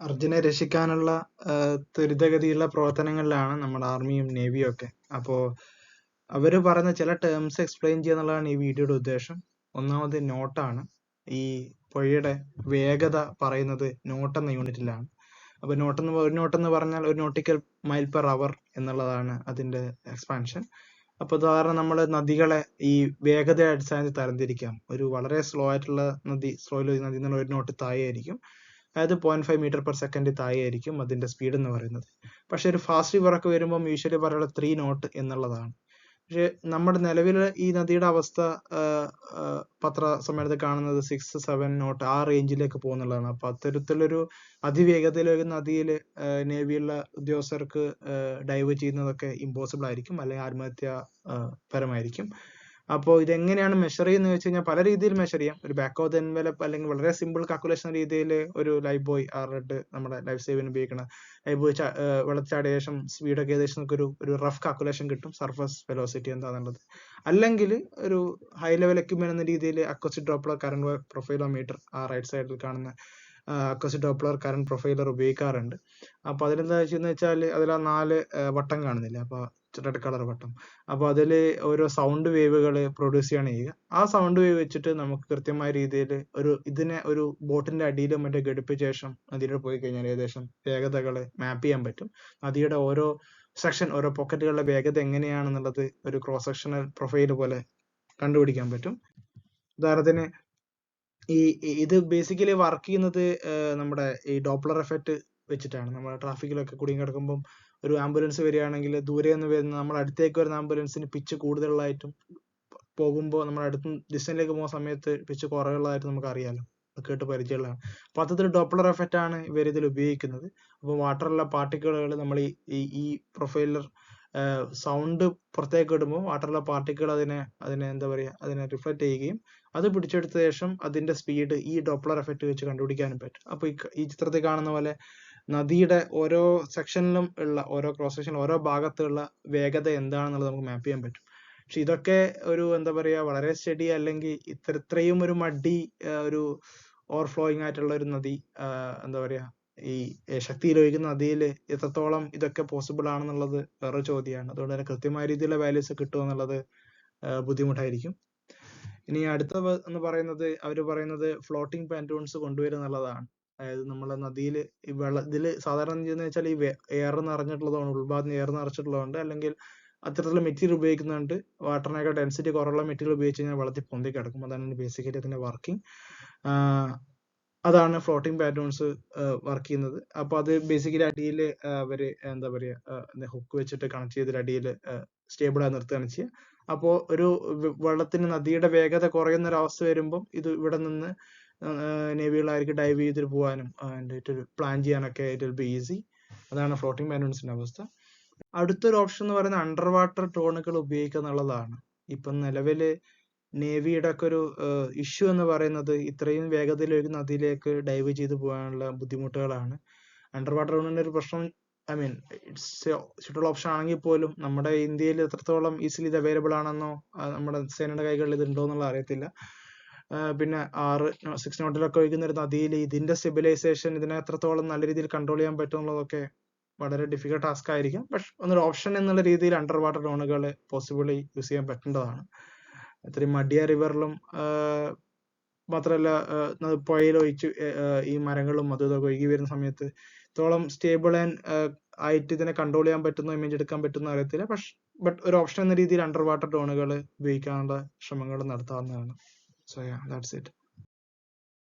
അർജുനെ രക്ഷിക്കാനുള്ള ത്വരിതഗതിയിലുള്ള പ്രവർത്തനങ്ങളിലാണ് നമ്മുടെ ആർമിയും നേവിയും ഒക്കെ. അപ്പോ അവർ പറയുന്ന ചില ടേംസ് എക്സ്പ്ലെയിൻ ചെയ്യുക എന്നുള്ളതാണ് ഈ വീഡിയോയുടെ ഉദ്ദേശം. ഒന്നാമത് നോട്ടാണ്. ഈ പുഴയുടെ വേഗത പറയുന്നത് നോട്ട് എന്ന യൂണിറ്റിലാണ്. അപ്പൊ നോട്ട് എന്ന് ഒരു നോട്ട് എന്ന് പറഞ്ഞാൽ ഒരു നോട്ടിക്കൽ മൈൽ പെർ അവർ എന്നുള്ളതാണ് അതിന്റെ എക്സ്പാൻഷൻ അപ്പൊ ഉദാഹരണം നമ്മൾ നദികളെ ഈ വേഗത അടിസ്ഥാനത്തിൽ തരംതിരിക്കാം. ഒരു വളരെ സ്ലോ ആയിട്ടുള്ള നദി സ്ലോയിൽ നദി എന്നുള്ള ഒരു നോട്ട് താഴെ ആയിരിക്കും അതായത് point five metre per second താഴെ ആയിരിക്കും അതിന്റെ സ്പീഡ് എന്ന് പറയുന്നത്. പക്ഷേ ഒരു ഫാസ്റ്റ് റിവറൊക്കെ വരുമ്പോൾ യൂഷ്വലി പറയുന്നത് ത്രീ നോട്ട് എന്നുള്ളതാണ്. പക്ഷേ നമ്മുടെ നിലവിലെ ഈ നദിയുടെ അവസ്ഥ പത്ര സമയത്ത് കാണുന്നത് സിക്സ് സെവൻ നോട്ട് ആ റേഞ്ചിലേക്ക് പോകുന്നുള്ളതാണ്. അപ്പൊ അത്തരത്തിലൊരു അതിവേഗതയിലൊരു നദിയിൽ നേവിയുള്ള ഉദ്യോഗസ്ഥർക്ക് ഡൈവ് ചെയ്യുന്നതൊക്കെ ഇമ്പോസിബിൾ ആയിരിക്കും. അല്ലെങ്കിൽ ആത്മഹത്യ പരമായിരിക്കും. അപ്പോൾ ഇതെങ്ങനെയാണ് മെഷർ ചെയ്യുന്നത് വെച്ച് കഴിഞ്ഞാൽ പല രീതിയിൽ മെഷർ ചെയ്യാം. ഒരു ബാക്ക് ഓഫ് ദ എൻവലപ്പ് അല്ലെങ്കിൽ വളരെ സിമ്പിൾ കാൽക്കുലേഷൻ രീതിയിൽ ഒരു ലൈഫ് ബോയ് റെഡ് നമ്മുടെ ലൈഫ് സേവിന് ഉപയോഗിക്കുന്ന ലൈഫ് ബോയ് വെള്ളത്തിൽ ചാടിയ ശേഷം സ്പീഡൊക്കെ ഏകദേശം നമുക്ക് ഒരു റഫ് കാൽക്കുലേഷൻ കിട്ടും. സർഫസ് വെലോസിറ്റി എന്താണെന്നുള്ളത് അല്ലെങ്കിൽ ഒരു ഹൈ ലെവൽ എക്യുപ്മെന്റ് എന്ന രീതിയിൽ അക്വസ്റ്റ് ഡ്രോപ്ലർ കറണ്ട് പ്രൊഫൈലോമീറ്റർ ആ റൈറ്റ് സൈഡിൽ കാണുന്ന അക്വസ്റ്റ് ഡോപ്ലർ കറണ്ട് പ്രൊഫൈലർ ഉപയോഗിക്കാറുണ്ട്. അപ്പൊ അതിലെന്താ വെച്ചെന്ന് വെച്ചാൽ അതിൽ ആ നാല് വട്ടം കാണുന്നില്ല? അപ്പൊ റെഡ് കളർ ബട്ടൺ അപ്പോൾ അതിൽ ഓരോ സൗണ്ട് വേവുകൾ പ്രൊഡ്യൂസ് ചെയ്യാണ് ചെയ്യുക. ആ സൗണ്ട് വേവ് വെച്ചിട്ട് നമുക്ക് കൃത്യമായ രീതിയിൽ ഒരു ഇതിനെ ഒരു ബോട്ടിന്റെ അടിയിലും മറ്റേ ഘടിപ്പിച്ച ശേഷം നദിയിൽ പോയി കഴിഞ്ഞാൽ ഏകദേശം വേഗതകൾ മാപ്പ് ചെയ്യാൻ പറ്റും. നദിയുടെ ഓരോ സെക്ഷൻ ഓരോ പോക്കറ്റുകളുടെ വേഗത എങ്ങനെയാണെന്നുള്ളത് ഒരു ക്രോസ് സെക്ഷണൽ പ്രൊഫൈൽ പോലെ കണ്ടുപിടിക്കാൻ പറ്റും. ഉദാഹരണത്തിന് ഈ ഇത് ബേസിക്കലി വർക്ക് ചെയ്യുന്നത് നമ്മുടെ ഈ ഡോപ്ലർ എഫക്റ്റ് വെച്ചിട്ടാണ്. നമ്മൾ ട്രാഫിക്കിലൊക്കെ കുടുങ്ങി കിടക്കുമ്പോൾ ഒരു ആംബുലൻസ് വരികയാണെങ്കിൽ ദൂരെ നിന്ന് വരുന്ന നമ്മൾ അടുത്തേക്ക് വരുന്ന ആംബുലൻസിന് പിച്ച് കൂടുതലുള്ളതായിട്ടും പോകുമ്പോൾ നമ്മൾ അടുത്ത ഡിസ്റ്റൻസിലേക്ക് പോകുന്ന സമയത്ത് പിച്ച് കുറവുള്ളതായിട്ട് നമുക്ക് അറിയാലോ. കേട്ട് പരിചയമുള്ളതാണ്. അപ്പൊ അത്തരത്തിൽ ഡോപ്ലർ എഫക്റ്റ് ആണ് ഇവർ ഇതിൽ ഉപയോഗിക്കുന്നത്. അപ്പോൾ വാട്ടറുള്ള പാർട്ടിക്കിളുകൾ നമ്മൾ ഈ ഈ- പ്രൊഫൈലർ സൗണ്ട് പുറത്തേക്ക് ഇടുമ്പോൾ വാട്ടറിലെ പാർട്ടിക്കിൾ അതിനെ അതിനെ എന്താ പറയാ അതിനെ റിഫ്ലക്ട് ചെയ്യുകയും അത് പിടിച്ചെടുത്ത ശേഷം അതിന്റെ സ്പീഡ് ഈ ഡോപ്ലർ എഫക്റ്റ് വെച്ച് കണ്ടുപിടിക്കാനും പറ്റും. അപ്പൊ ഈ ചിത്രത്തിൽ കാണുന്ന പോലെ നദിയുടെ ഓരോ സെക്ഷനിലും ഉള്ള ഓരോ ക്രോസ് സെക്ഷനിലും ഓരോ ഭാഗത്തുള്ള വേഗത എന്താണെന്നുള്ളത് നമുക്ക് മാപ്പ് ചെയ്യാൻ പറ്റും. പക്ഷെ ഇതൊക്കെ ഒരു എന്താ പറയാ വളരെ സ്റ്റഡി അല്ലെങ്കിൽ ഇത്ര ഇത്രയും ഒരു മടി ഒരു ഓവർഫ്ലോയിങ് ആയിട്ടുള്ള ഒരു നദി എന്താ പറയാ ഈ ശക്തിയിൽ ഒഴുകുന്ന നദിയിൽ എത്രത്തോളം ഇതൊക്കെ പോസിബിൾ ആണെന്നുള്ളത് വേറെ ചോദ്യമാണ്. അതുകൊണ്ട് തന്നെ കൃത്യമായ രീതിയിലുള്ള വാല്യൂസ് കിട്ടുക എന്നുള്ളത് ബുദ്ധിമുട്ടായിരിക്കും. ഇനി അടുത്ത എന്ന് പറയുന്നത് അവർ പറയുന്നത് ഫ്ലോട്ടിംഗ് പാന്റൂൺസ് കൊണ്ടുവരും എന്നുള്ളതാണ് അതായത് നമ്മളെ നദിയിൽ ഈ വെള്ള ഇതിൽ സാധാരണ ചെയ്യുന്നത് വെച്ചാൽ ഈ എയർ നിറഞ്ഞിട്ടുള്ളതുകൊണ്ട് ഉൾഭാഗത്ത് എയർ നിറച്ചിട്ടുള്ളതുകൊണ്ട് അല്ലെങ്കിൽ അത്തരത്തിലുള്ള മെറ്റീരിയൽ ഉപയോഗിക്കുന്നുണ്ട് വാട്ടറിനേക്കാൾ ഡെൻസിറ്റി കുറവുള്ള മെറ്റീരിയൽ ഉപയോഗിച്ച് കഴിഞ്ഞാൽ വെള്ളത്തിൽ പൊന്തി കിടക്കും. അതാണ് ബേസിക്കലി അതിന്റെ വർക്കിംഗ് അതാണ് ഫ്ലോട്ടിംഗ് പാറ്റേൺസ് വർക്ക് ചെയ്യുന്നത്. അപ്പോൾ അത് ബേസിക്കലി അടിയിൽ അവർ എന്താ പറയാ ഹുക്ക് വെച്ചിട്ട് കണക്ട് ചെയ്തിട്ട് അടിയിൽ സ്റ്റേബിൾ ആയി നിർത്തുകയാണ് ചെയ്യുക. അപ്പോ ഒരു വെള്ളത്തിന് നദിയുടെ വേഗത കുറയുന്ന ഒരു അവസ്ഥ വരുമ്പോൾ ഇത് ഇവിടെ നിന്ന് നേവികളായിരിക്കും ഡൈവ് ചെയ്തിട്ട് പോകാനും പ്ലാൻ ചെയ്യാനൊക്കെ ഇറ്റ് വിൽ ബി ഈസി അതാണ് ഫ്ലോട്ടിംഗ് ബാലൂൺസിന്റെ അവസ്ഥ. അടുത്തൊരു ഓപ്ഷൻ എന്ന് പറയുന്നത് അണ്ടർ വാട്ടർ ഡ്രോണുകൾ ഉപയോഗിക്കുക എന്നുള്ളതാണ്. ഇപ്പം നിലവിൽ നേവിയുടെ ഒക്കെ ഒരു ഇഷ്യൂ എന്ന് പറയുന്നത് ഇത്രയും വേഗതയിൽ ഒരു നദിയിലേക്ക് ഡൈവ് ചെയ്ത് പോകാനുള്ള ബുദ്ധിമുട്ടുകളാണ്. അണ്ടർ വാട്ടർ ഡ്രോണിന്റെ ഒരു പ്രശ്നം I mean it's suitable option ആണെങ്കിൽ പോലും നമ്മുടെ ഇന്ത്യയിൽ എത്രത്തോളം ഈസിലി ഇത് അവൈലബിൾ ആണെന്നോ നമ്മുടെ സേനയുടെ കൈകളിൽ ഇത് ഉണ്ടോ എന്നുള്ള അറിയത്തില്ല. പിന്നെ ആറ് സിക്സ് നോട്ടിലൊക്കെ ഒഴുകുന്ന ഒരു നദിയിൽ ഇതിന്റെ സ്റ്റെബിലൈസേഷൻ ഇതിനെ എത്രത്തോളം നല്ല രീതിയിൽ കൺട്രോൾ ചെയ്യാൻ പറ്റും എന്നുള്ളതൊക്കെ വളരെ ഡിഫിക്കൽട്ട് ടാസ്ക് ആയിരിക്കും. പക്ഷെ ഒന്നൊരു ഓപ്ഷൻ എന്നുള്ള രീതിയിൽ അണ്ടർ വാട്ടർ ഡ്രോണുകൾ പോസിബിളി യൂസ് ചെയ്യാൻ പറ്റേണ്ടതാണ്. ഇത്രയും മടിയ റിവറിലും മാത്രമല്ല പുഴയിലൊഴിച്ച് ഈ മരങ്ങളും അതും ഇതൊക്കെ ഒഴുകി വരുന്ന സമയത്ത് ഇത്തോളം സ്റ്റേബിൾ ആൻഡ് ആയിട്ട് ഇതിനെ കൺട്രോൾ ചെയ്യാൻ പറ്റുന്ന ഇമേജ് എടുക്കാൻ പറ്റുന്ന അറിയത്തില്ല. പക്ഷെ ബട്ട് ഒരു ഓപ്ഷൻ എന്ന രീതിയിൽ അണ്ടർ വാട്ടർ ഡ്രോണുകൾ ഉപയോഗിക്കാനുള്ള ശ്രമങ്ങൾ നടത്താവുന്നതാണ്. so yeah that's it.